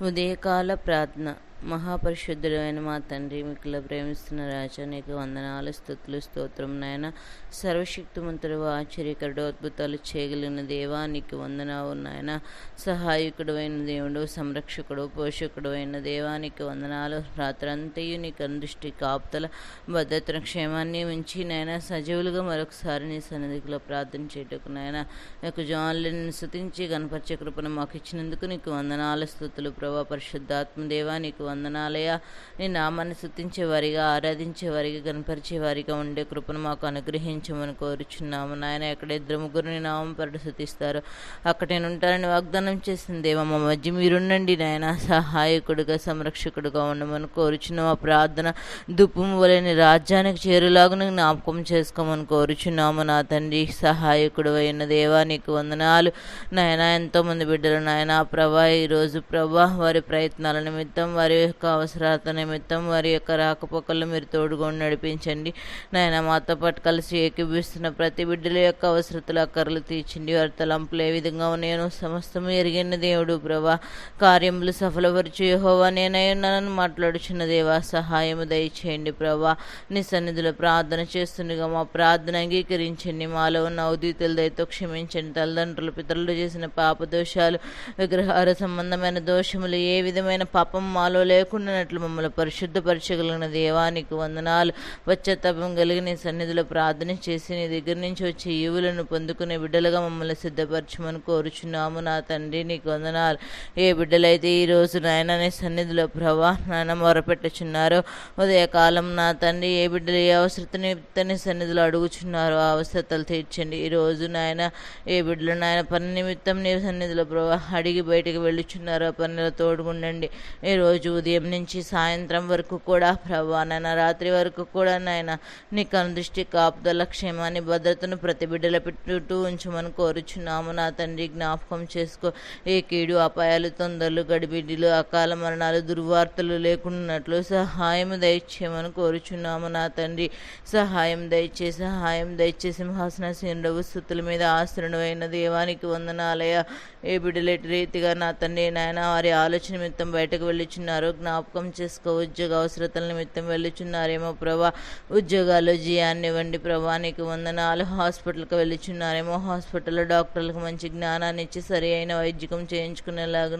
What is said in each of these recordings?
ఉదయకాల ప్రార్థన మహాపరిశుద్ధుడైన మా తండ్రి మిక్కుల ప్రేమిస్తున్న రాజా నీకు వందనాలు స్థుతులు స్తోత్రం నాయన. సర్వశక్తిమంతుడు ఆశ్చర్యకరుడు అద్భుతాలు చేయగలిగిన దేవా నీకు వందనాలు నాయన. సహాయకుడు అయిన దేవుడు సంరక్షకుడు పోషకుడు అయిన దేవానికి వందనాలు. రాత్రంతయు నీకు దృష్టి కాపుతల భద్రతను క్షేమాన్ని ఉంచి నాయన. సజీవులుగా మరొకసారి నీ సన్నిధిలో ప్రార్థన చేయటకు నాయన. యొక్క జాన్లను శృతించి గణపరిచే కృపను మాకు ఇచ్చినందుకు నీకు వందనాలు స్థుతులు. ప్రభా పరిశుద్ధాత్మ దేవా నీకు వందనాలయ నీ నామాన్ని స్థుతించే వారిగా ఆరాధించే వారిగా కనపరిచే వారిగా ఉండే కృపను మాకు అనుగ్రహించమని కోరుచున్నాము. నాయన ఎక్కడ ఇద్దరు ముగ్గురిని నామం పరుడు అక్కడ నేను ఉంటానని వాగ్దానం చేసింది దేవ మా మధ్య మీరుండండి నాయన. సహాయకుడుగా సంరక్షకుడుగా ఉండమని కోరుచున్న ఆ ప్రార్థన దుప్పము వలెని రాజ్యానికి చేరులాగున జ్ఞాపకం చేసుకోమని కోరుచున్నాము. నా తండ్రి సహాయకుడు అయిన దేవా నీకు వందనాలు. నాయన ఎంతోమంది బిడ్డలు నాయన ప్రభా ఈరోజు ప్రభా వారి ప్రయత్నాల నిమిత్తం వారి యొక్క అవసరాల నిమిత్తం వారి యొక్క రాకపోకలు మీరు తోడుగా నడిపించండి. నాయన మాతో పాటు కలిసి ఏకీభిస్తున్న ప్రతి బిడ్డల యొక్క అవసరతలు అక్కర్లు తీర్చండి. వారి తలంపులు ఏ విధంగా ఉన్నాయో సమస్తము ఎరిగిన దేవుడు ప్రభా. కార్యములు సఫలపరిచి యహోవా నేనై మాట్లాడుచున్న దేవా సహాయము దయచేయండి ప్రభా. నీ సన్నిధిలో ప్రార్థన చేస్తుండగా మా ప్రార్థన అంగీకరించండి. మాలో ఉన్న ఔదితుల దయతో క్షమించండి. తల్లిదండ్రులు పితరులు చేసిన పాప దోషాలు విగ్రహార సంబంధమైన దోషములు ఏ విధమైన పాపం మాలో లేకుండానట్లు మమ్మల్ని పరిశుద్ధపరచగలిగిన దేవానికి వందనాలు. పశ్చాత్తాపం కలిగిన సన్నిధిలో ప్రార్థన చేసి నీ దగ్గర నుంచి వచ్చే ఈవులను పొందుకునే బిడ్డలుగా మమ్మల్ని సిద్ధపరచమని కోరుచున్నాము నా తండ్రి నీకు వందనాలు. ఏ బిడ్డలైతే ఈ రోజు నాయన నీ సన్నిధిలో ప్రభా నాయన మొరపెట్టుచున్నారో ఉదయకాలం నా తండ్రి ఏ బిడ్డలు ఏ అవసరతని నిమిత్తని సన్నిధిలో అడుగుచున్నారో ఆ అవసరతలు తీర్చండి. ఈ రోజు నాయన ఏ బిడ్డలు నాయన పని నిమిత్తం నీ సన్నిధిలో ప్రభా అడిగి బయటకు వెళ్ళుచున్నారో ఆ తోడుగుండండి. ఈ రోజు ఉదయం నుంచి సాయంత్రం వరకు కూడా ప్రభా నాయన రాత్రి వరకు కూడా నాయన నీ కనుదృష్టి కాపుదల క్షేమాన్ని భద్రతను ప్రతి బిడ్డల పెట్టుతూ ఉంచమని కోరుచున్నాము. నా తండ్రి జ్ఞాపకం చేసుకో. ఏ కీడు అపాయాలు తొందరలు గడిబిడ్డలు అకాల మరణాలు దుర్వార్తలు లేకున్నట్లు సహాయం దయచేయమని కోరుచున్నాము. నా తండ్రి సహాయం దయచే సహాయం దయచే సింహాసనసీనుడవు స్థుతుల మీద ఆశ్రయుడు అయిన దేవానికి వందనాలయ ఏ బిడ్డలేటి రీతిగా నా తండ్రి నాయన వారి ఆలోచన నిమిత్తం బయటకు వెళ్ళిచున్నారు. జ్ఞాపకం చేసుకో. ఉద్యోగ అవసరతల నిమిత్తం వెళ్ళుచున్నారేమో ప్రభా. ఉద్యోగాలు జియాన్ని ఇవ్వండి ప్రభా నీకు వందనాలు. హాస్పిటల్కి వెళ్ళుచున్నారేమో. హాస్పిటల్లో డాక్టర్లకు మంచి జ్ఞానాన్ని ఇచ్చి సరి అయిన వైద్యకం చేయించుకునేలాగా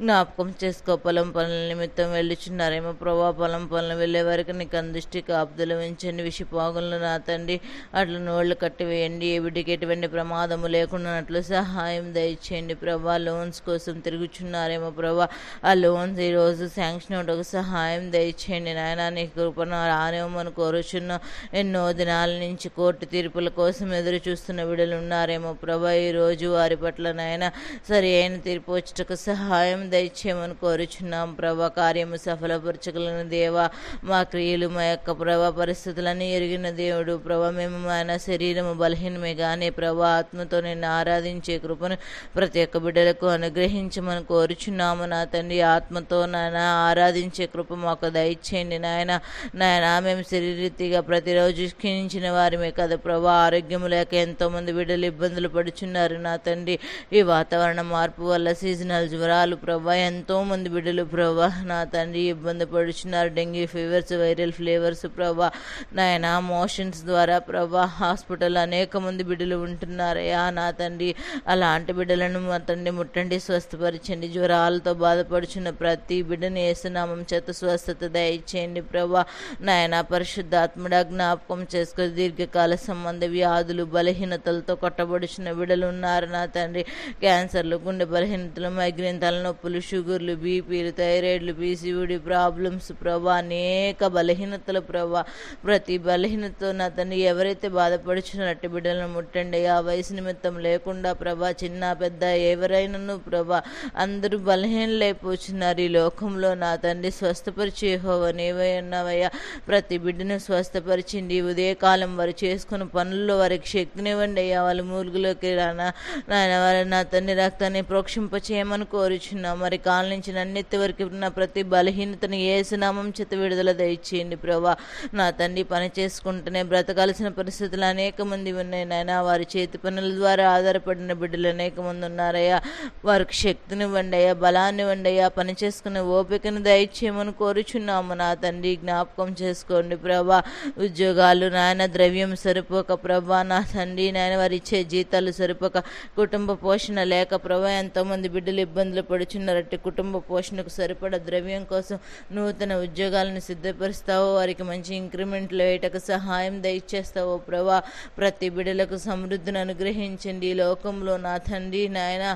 జ్ఞాపకం చేసుకో. పొలం పనుల నిమిత్తం వెళ్ళుచున్నారేమో ప్రభా. పొలం పనులు వెళ్ళే వరకు నీకు అందిష్టి కాపుదలు ఉంచండి. విషపాగులను నా తండ్రి అట్లా నోళ్ళు కట్టివేయండి. ఏ బిడ్డకి ఎటువంటి ప్రమాదము లేకుండానట్లు సహాయం దయచేయండి ప్రభా. లోన్స్ కోసం తిరుగుచున్నారేమో ప్రభా. ఆ లోన్స్ ఈరోజు శాంక్షన్ అవటకు సహాయం దయచేయండి నాయన. నీ కృపను రానివ్వమని కోరుచున్నాం ఎన్నో దినాల నుంచి కోర్టు తీర్పుల కోసం ఎదురు చూస్తున్న బిడ్డలు ఉన్నారేమో ప్రభా. ఈరోజు వారి పట్ల నాయన సరి అయిన తీర్పు వచ్చటకు సహాయం దయచేయమని కోరుచున్నాం ప్రభా. కార్యము సఫలపరచగలను దేవా మా క్రియలు మా యొక్క ప్రభా పరిస్థితులన్నీ ఎరిగిన దేవుడు ప్రభా. మేము ఆయన శరీరము బలహీనమే కానీ ప్రభా ఆత్మతో నిన్ను ఆరాధించే కృపను ప్రతి ఒక్క బిడ్డలకు అనుగ్రహించమని కోరుచున్నాము నా తండ్రి. ఆత్మతో నాయన ఆరాధించే కృప మాకు దయచేయండి నాయన. నాయన మేము శరీరీతిగా ప్రతిరోజు క్షీణించిన వారిమే కదా ప్రభా. ఆరోగ్యం లేక ఎంతోమంది బిడ్డలు ఇబ్బందులు పడుచున్నారు నా తండ్రి. ఈ వాతావరణ మార్పు వల్ల సీజనల్ జ్వరాలు ప్రభా. ఎంతోమంది బిడ్డలు ప్రభా నా తండ్రి ఇబ్బంది పడుచున్నారు. డెంగ్యూ ఫీవర్స్ వైరల్ ఫ్లేవర్స్ ప్రభా. నాయన మోషన్స్ ద్వారా ప్రభా హాస్పిటల్ అనేక మంది బిడ్డలు ఉంటున్నారయ్యా నా తండ్రి. అలాంటి బిడ్డలను మా తండ్రి ముట్టండి స్వస్థపరచండి. జ్వరాలతో బాధపడుచున్న ప్రతి బిడ్డని ఏసునామం చేత స్వస్థత దయచేయండి ప్రభా. నాయన పరిశుద్ధాత్మడ జ్ఞాపకం చేసుకుని దీర్ఘకాల సంబంధ వ్యాధులు బలహీనతలతో కొట్టబడిచిన విడలు ఉన్నారు నా తండ్రి. క్యాన్సర్లు గుండె బలహీనతలు మైగ్రేన్ తలనొప్పులు షుగర్లు బీపీలు థైరాయిడ్లు పీసీఓడి ప్రాబ్లమ్స్ ప్రభా. అనేక బలహీనతలు ప్రభా. ప్రతి బలహీనతతో నా తండ్రి ఎవరైతే బాధపడుచున్నట్టు బిడ్డలను ముట్టండి. ఆ వయసు నిమిత్తం లేకుండా ప్రభా చిన్న పెద్ద ఎవరైనాను ప్రభా అందరూ బలహీనలైపోతున్నారు ఈ లోకంలో. నా తండ్రి స్వస్థపరిచే హోవనేవై ఉన్నావయ్యా. ప్రతి బిడ్డను స్వస్థపరిచింది ఉదయకాలం వారు చేసుకున్న పనుల్లో వారికి శక్తినివ్వండి అయ్యా. వాళ్ళ మూలుగులోకి రానా నాయన వారి నా తండ్రి రక్తాన్ని ప్రోక్షింప చేయమని కోరుచున్నాం. మరి కాళ్ళ నుంచి నన్నెత్తి వరకు ఉన్న ప్రతి బలహీనతను ఏసునామం చేత విడుదల దయచేయండి ప్రభా. నా తండ్రి పని చేసుకుంటూనే బ్రతకాల్సిన పరిస్థితులు అనేక మంది ఉన్నాయి నాయన. వారి చేతి పనుల ద్వారా ఆధారపడిన బిడ్డలు అనేక మంది ఉన్నారయ్యా. వారికి శక్తినివ్వండి అయ్యా బలాన్ని ఇవ్వండి అయ్యా. పని చేసుకునే ఓపికను దయచేయమని కోరుచున్నాము. నా తండ్రి జ్ఞాపకం చేసుకోండి ప్రభా. ఉద్యోగాలు నాయన ద్రవ్యం సరిపోక ప్రభా. నా తండ్రి నాయన వారు ఇచ్చే జీతాలు సరిపోక కుటుంబ పోషణ లేక ప్రభా. ఎంతోమంది బిడ్డలు ఇబ్బందులు పడుచున్నారట్టి కుటుంబ పోషణకు సరిపడ ద్రవ్యం కోసం నూతన ఉద్యోగాలను సిద్ధపరుస్తావో. వారికి మంచి ఇంక్రిమెంట్లు వేయటకు సహాయం దయచేస్తావో ప్రభా. ప్రతి బిడ్డలకు సమృద్ధిని అనుగ్రహించండి. ఈ లోకంలో నా తండ్రి నాయన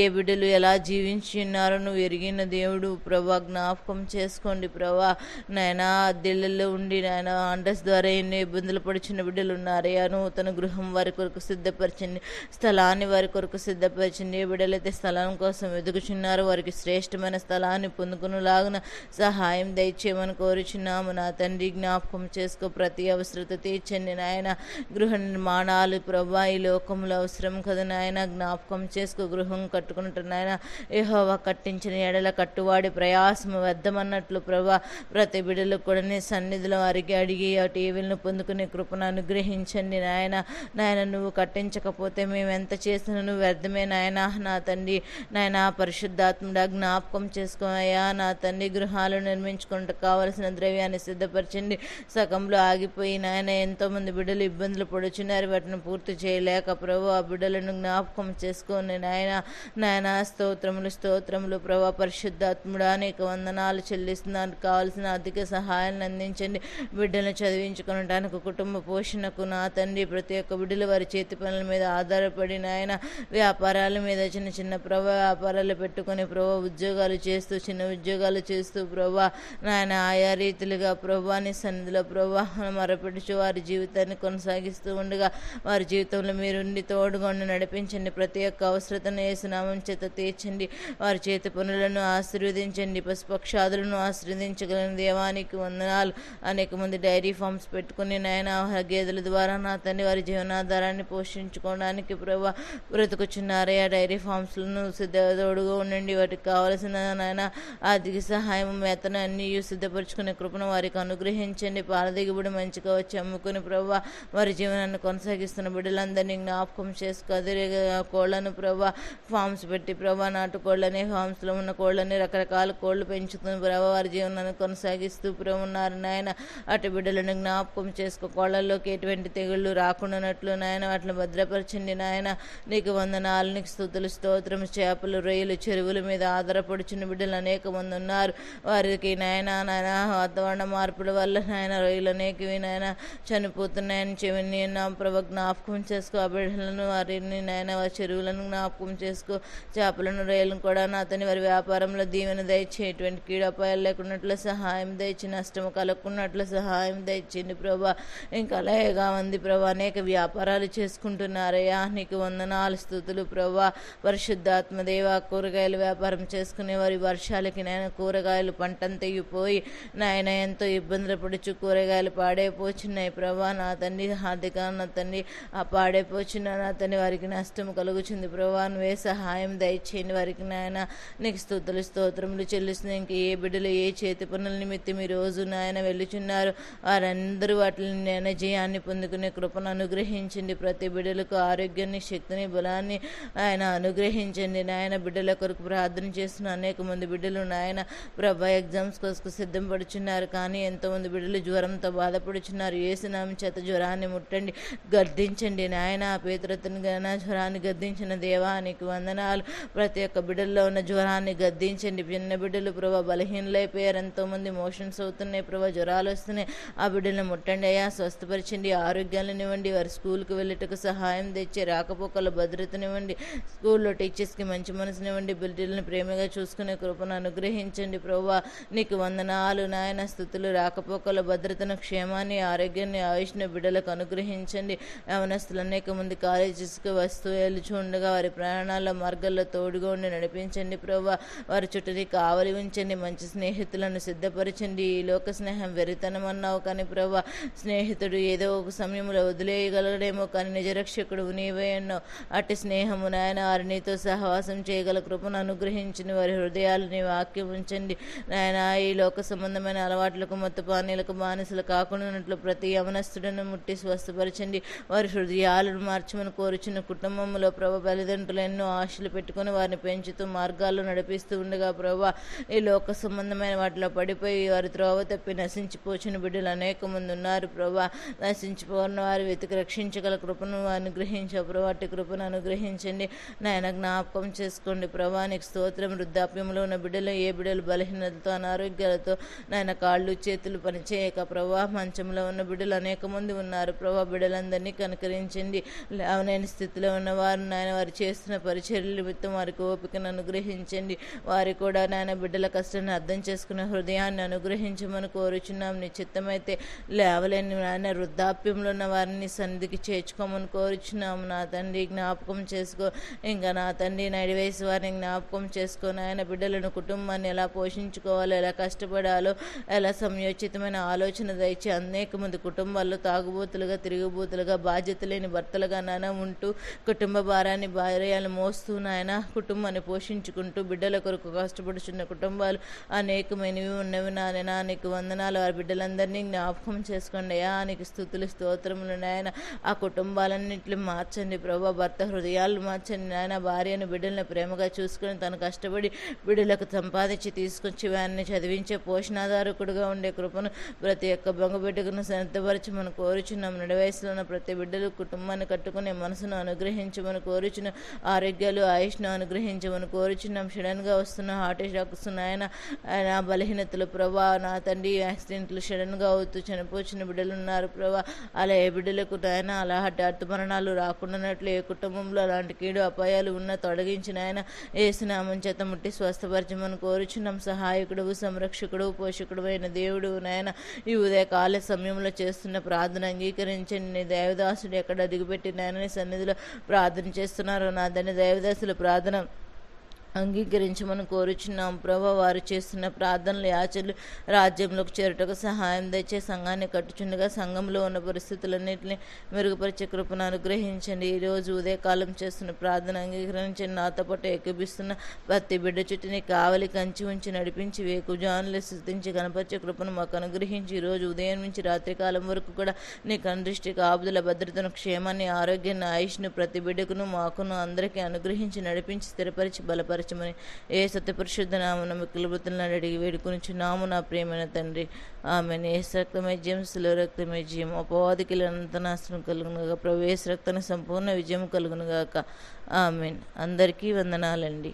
ఏ బిడ్డలు ఎలా జీవించి ఉన్నారో నువ్వు ఎరిగిన దేవుడు ప్రభా. జ్ఞాపకం చేసుకోండి ప్రభా. నాయనా అద్దెళ్ళల్లో ఉండి నాయన అండర్స్ ద్వారా ఎన్నో ఇబ్బందులు పడుచున్న బిడ్డలు ఉన్నారయ్యా నూతన గృహం వారి కొరకు సిద్ధపరచండి. స్థలాన్ని వారి కొరకు సిద్ధపరచండి. బిడ్డలైతే స్థలం కోసం ఎదుగుచున్నారు వారికి శ్రేష్టమైన స్థలాన్ని పొందుకునేలాగున సహాయం దయచేయమని కోరుచున్నాము. నా తండ్రి జ్ఞాపకం చేసుకో. ప్రతి అవసరత తీర్చండి నాయన. గృహ నిర్మాణాలు ప్రభా ఈ లోకంలో అవసరం కదా నాయన. జ్ఞాపకం చేసుకో. గృహం కట్టుకున్నట్టు నాయన. ఏహోవా కట్టించిన ఎడల కట్టువాడి ప్రయాసము వ్యర్థమన్నట్లు ప్రభా ప్రతి బిడ్డలు కూడా నీ సన్నిధిలో వారికి అడిగి ఆ టీవీలను పొందుకునే కృపను అనుగ్రహించండి నాయన. నాయన నువ్వు కట్టించకపోతే మేము ఎంత చేసినా నువ్వు వ్యర్థమే నాయన. నా తండ్రి నాయన పరిశుద్ధాత్ముడా జ్ఞాపకం చేసుకోమయ్యా నా తండ్రి గృహాలు నిర్మించుకుంటూ కావలసిన ద్రవ్యాన్ని సిద్ధపరచండి. సగంలో ఆగిపోయి నాయన ఎంతోమంది బిడ్డలు ఇబ్బందులు పడుచున్నారు. వాటిని పూర్తి చేయలేక ప్రభు ఆ బిడ్డలను జ్ఞాపకం చేసుకొని నాయన. నాయన స్తోత్రములు స్తోత్రములు ప్రభా పరిశుద్ధాత్ముడా నీకు వందనాలు చెల్లిస్తున్నాను. కావాల్సిన ఆర్థిక సహాయాన్ని అందించండి. బిడ్డలను చదివించుకునడానికి కుటుంబ పోషణకు నా తండ్రి ప్రతి ఒక్క బిడ్డలు వారి చేతి పనుల మీద ఆధారపడి నాయన వ్యాపారాల మీద చిన్న చిన్న ప్రభా వ్యాపారాలు పెట్టుకొని ప్రభా ఉద్యోగాలు చేస్తూ చిన్న ఉద్యోగాలు చేస్తూ ప్రభా నాయన ఆయా రీతిలుగా ప్రభాని సన్నిధిలో ప్రభా మరపెడుచు వారి జీవితాన్ని కొనసాగిస్తూ ఉండగా వారి జీవితంలో మీరుండి తోడుగొండి నడిపించండి. ప్రతి ఒక్క అవసరతను వేసినామం చేత తీర్చండి. వారి చేతి పనులను ఆశీర్వదించండి. పశుపక్షాదులను ఆశ్రదించగలిగిన దేవానికి వందనాలు. అనేక మంది డైరీ ఫార్మ్స్ పెట్టుకుని నాయన గేదెల ద్వారా నా తండ్రి వారి జీవనాధారాన్ని పోషించుకోవడానికి ప్రభా బ్రతుకుచున్నారే ఆ డైరీ ఫార్మ్స్లను సిద్ధతోడుగా ఉండండి. వాటికి కావలసిన నాయన ఆర్థిక సహాయం మేతను అన్ని సిద్ధపరచుకునే కృపను వారికి అనుగ్రహించండి. పాల దిగుబడి మంచిగా వచ్చి అమ్ముకుని ప్రభా వారి జీవనాన్ని కొనసాగిస్తున్న బిడ్డలందరినీ జ్ఞాపకం చేసుకో. కోళ్ళను ప్రభా ఫామ్స్ పెట్టి ప్రభా నాటు కోళ్ళని ఫామ్స్లో ఉన్న కోళ్ళని రకరకాల కోళ్ళు పెంచుతున్న ప్రభా వారి జీవనాన్ని కొనసాగిస్తూ ప్రభు ఉన్నారు నాయన. అటు బిడ్డలను జ్ఞాపకం చేసుకో. కోళ్ళల్లోకి ఎటువంటి తెగుళ్ళు రాకుండానట్లు నాయన. వాటిని భద్రపరచండి నాయన. నీకు వందనాలు నీకు స్థుతులు స్తోత్రం చేపలు రొయ్యలు చెరువుల మీద ఆధారపడుచున్న బిడ్డలు అనేక మంది ఉన్నారు. వారికి నాయన నాయన వాతావరణ మార్పుల వల్ల నాయన రొయ్యలు అనేకవి నాయన చనిపోతున్నాయని చెవిని నా ప్రభు జ్ఞాపకం చేసుకో. ఆ బిడ్డలను వారిని నాయన వారి చెరువులను జ్ఞాపకం చేసుకో. చేపలను రొయ్యలను కూడా నా అతని వారి వ్యాపారంలో దీవెన ఎటువంటి కీడపాయాలు లేకున్నట్లు సహాయం దయచి నష్టము కలగకున్నట్లు సహాయం దయచింది ప్రభా. ఇంకా అలాగేగా ఉంది ప్రభా. అనేక వ్యాపారాలు చేసుకుంటున్నారయ్యా. నీకు వందనాలు స్థుతులు ప్రభా. పరిశుద్ధాత్మ దేవ కూరగాయలు వ్యాపారం చేసుకునే వారి వర్షాలకి నాయన కూరగాయలు పంటంతా తెగిపోయి నాయన ఎంతో ఇబ్బందులు పడుచు కూరగాయలు పాడైపోచున్నాయి ప్రభా. నా తండ్రి హార్దిక నా తండ్రి ఆ పాడైపోచున్న నా తండ్రి వారికి నష్టం కలుగుచుంది ప్రభా. నువ్వే సహాయం దయచేయండి వారికి నాయన. నీకు స్థుతులు స్తోత్రములు చెల్లి ఇంక ఏ బిడ్డలు ఏ చేతి పనుల నిమిత్తం ఈ రోజు నాయన వెళ్ళుచున్నారు? వారందరూ వాటిని నేను జయాన్ని పొందుకునే కృపను అనుగ్రహించండి. ప్రతి బిడ్డలకు ఆరోగ్యాన్ని శక్తిని బలాన్ని ఆయన అనుగ్రహించండి. నాయన బిడ్డల కొరకు ప్రార్థన చేస్తున్న అనేక మంది బిడ్డలు నాయన ప్రభా ఎగ్జామ్స్ కోసం సిద్ధం పడుచున్నారు కానీ ఎంతోమంది బిడ్డలు జ్వరంతో బాధపడుచున్నారు. ఏసునామ చేత జ్వరాన్ని ముట్టండి గద్దించండి నాయన పేతురతను గన జ్వరాన్ని గద్దించిన దేవానికి వందనాలు. ప్రతి ఒక్క బిడ్డల్లో ఉన్న జ్వరాన్ని గద్దించండి చిన్న బిడ్డలు ప్రభా బలహీనలైపోయారు. ఎంతోమంది మోషన్స్ అవుతున్నాయి ప్రభా జ్వరాలు వస్తున్నాయి. ఆ బిడ్డలను ముట్టండి అయ్యా స్వస్థపరిచండి ఆరోగ్యాలనివ్వండి వారి స్కూల్కి వెళ్ళటకు సహాయం తెచ్చి రాకపోకల భద్రతనివ్వండి స్కూల్లో టీచర్స్కి మంచి మనసునివ్వండి బిడ్డలను ప్రేమగా చూసుకునే కృపను అనుగ్రహించండి ప్రభా. నీకు వందనాలు నాయన స్థుతులు రాకపోకల భద్రతను క్షేమాన్ని ఆరోగ్యాన్ని ఆయుష్ని బిడ్డలకు అనుగ్రహించండి. యవనస్తులు అనేక మంది కాలేజెస్కి వస్తూ వెళ్ళి చూడగా వారి ప్రయాణాల మార్గాల్లో తోడుగా ఉండి నడిపించండి ప్రభా. వారి చుట్టూ కావలి ఉంచండి మంచి స్నేహితులను సిద్ధపరచండి. ఈ లోక స్నేహం వెరితనం అన్నావు కానీ ప్రభా స్నేహితుడు ఏదో ఒక సమయంలో వదిలేయగలడేమో కానీ నిజరక్షకుడు నీవే అన్నావు. అట్టి స్నేహము నాయన వారి నీతో సహవాసం చేయగల కృపను అనుగ్రహించిన వారి హృదయాలు నీ వాక్యం ఉంచండి. నాయన ఈ లోక సంబంధమైన అలవాట్లకు మత్తు పానీలకు బానిసలు కాకుండా ఉన్నట్లు ప్రతి యవనస్తుడను ముట్టి స్వస్థపరచండి. వారి హృదయాలను మార్చమని కోరుచున్న కుటుంబంలో ప్రభ తల్లిదండ్రులు ఎన్నో ఆశలు పెట్టుకొని వారిని పెంచుతూ మార్గాల్లో నడిపిస్తూ ఉండగా ప్రభా ఈ లోక సంబంధమైన వాటిలో పడిపోయి వారి త్రోవ తప్పి నశించిపోచిన బిడ్డలు అనేక మంది ఉన్నారు ప్రభా. నశించిపోన్న వారి వెతికి రక్షించగల కృపను అనుగ్రహించే. ప్రభా కృపను అనుగ్రహించండి. నాయన జ్ఞాపకం చేసుకోండి ప్రభా. నీకు స్తోత్రం వృద్ధాప్యంలో ఉన్న బిడ్డలు ఏ బిడ్డలు బలహీనతతో అనారోగ్యాలతో నాయన కాళ్ళు చేతులు పనిచేయక ప్రభా. మంచంలో ఉన్న బిడ్డలు అనేక మంది ఉన్నారు ప్రభా. బిడ్డలందరినీ కనుకరించండి. లేవనైన స్థితిలో ఉన్న వారు నాయన వారు చేస్తున్న పరిచర్యల నిమిత్తం వారికి ఓపికను అనుగ్రహించండి. వారి కూడా నాయన బిడ్డ బిడ్డల కష్టాన్ని అర్థం చేసుకునే హృదయాన్ని అనుగ్రహించమని కోరుచున్నాం. నీ చిత్తమైతే లేవలేని నాయన వృద్ధాప్యంలో ఉన్న వారిని సన్నిధికి చేర్చుకోమని కోరుచున్నాము నా తండ్రి జ్ఞాపకం చేసుకో. ఇంకా నా తండ్రి నడి వయసు వారిని జ్ఞాపకం చేసుకో. నాయన బిడ్డలను కుటుంబాన్ని ఎలా పోషించుకోవాలో ఎలా కష్టపడాలో ఎలా సమయోచితమైన ఆలోచన దయచి అనేక మంది కుటుంబాల్లో తాగుబోతులుగా తిరుగుబోతులుగా బాధ్యత లేని భర్తలుగా నాన్న ఉంటూ కుటుంబ భారాన్ని భార్యలు మోస్తూ నాయన కుటుంబాన్ని పోషించుకుంటూ బిడ్డల కొరకు కష్టపడుచున్న కుటుంబాలు అనేకమైనవి ఉన్నవి నాయన. నీకు వందనాలు. వారి బిడ్డలందరినీ జ్ఞాపకం చేసుకోండి. అయ్యా నీకు స్థుతులు స్తోత్రములు నాయన. ఆ కుటుంబాలన్నింటిని మార్చండి ప్రభా. భర్త హృదయాలు మార్చండి నాయన. భార్యను బిడ్డలను ప్రేమగా చూసుకొని తను కష్టపడి బిడ్డలకు సంపాదించి తీసుకొచ్చి వారిని చదివించే పోషణాధారకుడుగా ఉండే కృపను ప్రతి ఒక్క బొంగ బిడ్డకును మనం కోరుచున్నాం. నడి వయసులో ఉన్న ప్రతి బిడ్డలు కుటుంబాన్ని కట్టుకునే మనసును అనుగ్రహించమని కోరుచున్నాం. ఆరోగ్యాలు ఆయుష్ను అనుగ్రహించమని కోరుచున్నాం. సడన్గా వస్తున్న హార్ట్ అటాక్స్ నాయన ఆయన బలహీనతలు ప్రభా నా తండ్రి యాక్సిడెంట్లు సడన్గా అవుతూ చనిపోచిన బిడ్డలు ఉన్నారు ప్రభా. అలా ఏ బిడ్డలకు నాయన అలా హఠాత్తు మరణాలు రాకుండానట్లు ఏ కుటుంబంలో అలాంటి కీడు అపాయాలు ఉన్న తొలగించిన ఆయన ఏసునామం చేత ముట్టి స్వస్థపరచమని కోరుచున్నాం. సహాయకుడు సంరక్షకుడు పోషకుడు అయిన దేవుడు నాయన ఈ ఉదయకాల సమయంలో చేస్తున్న ప్రార్థన అంగీకరించండి. నీ దేవదాసుడు ఎక్కడ అడుగుపెట్టి నాయన సన్నిధిలో ప్రార్థన చేస్తున్నారు నా దాని దేవదాసుల ప్రార్థన అంగీకరించమని కోరుచున్నాం. ప్రభా వారు చేస్తున్న ప్రార్థనలు యాచలు రాజ్యంలోకి చేరుటకు సహాయం తెచ్చే సంఘాన్ని కట్టుచుండగా సంఘంలో ఉన్న పరిస్థితులన్నింటినీ మెరుగుపరిచే కృపను అనుగ్రహించండి. ఈరోజు ఉదయకాలం చేస్తున్న ప్రార్థన అంగీకరించండి. నాతో పాటు ఎక్కిపిస్తున్న ప్రతి బిడ్డ చుట్టూని కావలి కంచి ఉంచి నడిపించి వేకుజానులు స్థుతించి కనపరిచే కృపను మాకు అనుగ్రహించి ఈరోజు ఉదయం నుంచి రాత్రికాలం వరకు కూడా నీ కనుదృష్టి కాపుదల భద్రతను క్షేమాన్ని ఆరోగ్యాన్ని ఆయుష్ను ప్రతి బిడ్డకును మాకును అందరికీ అనుగ్రహించి నడిపించి స్థిరపరిచి బలపరచమని ఏ సత్యపరిశుద్ధ నామన మిక్కుల బృతులను అడిగి వేడుకొని నాము నా ప్రేమైన తండ్రి. ఆమె ఏ జయం జయంసులో రక్తమే జయం అపవాదికి అనంత నాశనం కలుగునుగా ప్రవేశ రక్తాన్ని సంపూర్ణ విజయం కలుగునుగాక. ఆమెన్. అందరికీ వందనాలండి.